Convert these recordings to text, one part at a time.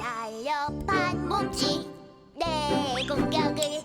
날렵한 몸짓 내 공격을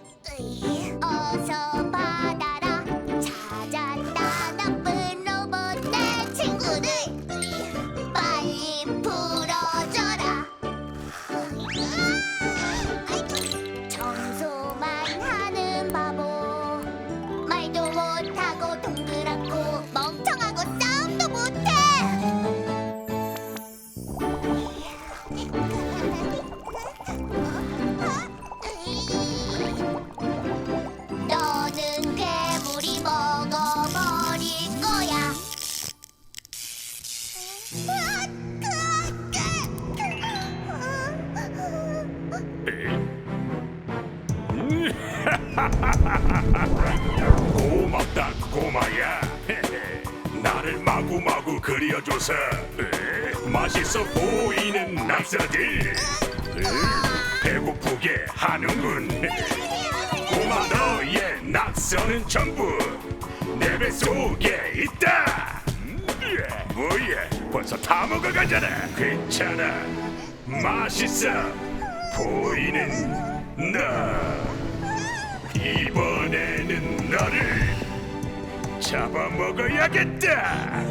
고맙다 고마야. 나를 마구마구 그려줘서 으, 맛있어 보이는 으, 배고프게 하는군. 고마 너의 낙서는 전부 내 뱃속에 있다. 음, 뭐야? 벌써 다 먹어가잖아. 괜찮아. 맛있어 보이는 너. 이번에는 너를 잡아먹어야겠다.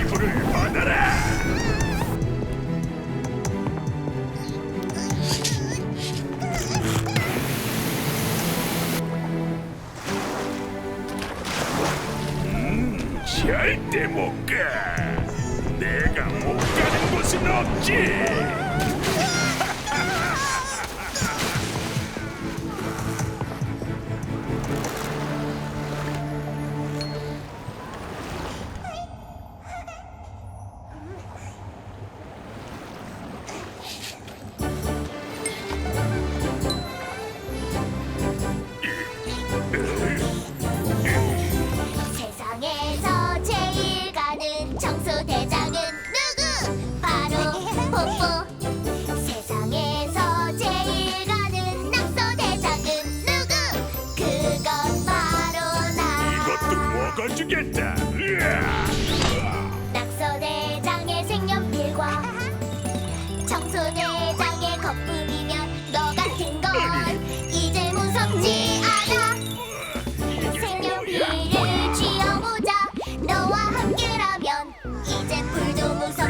이불을 받아라. 음, 절대 못 가. 내가 못 가는 곳은 없지. 小龙。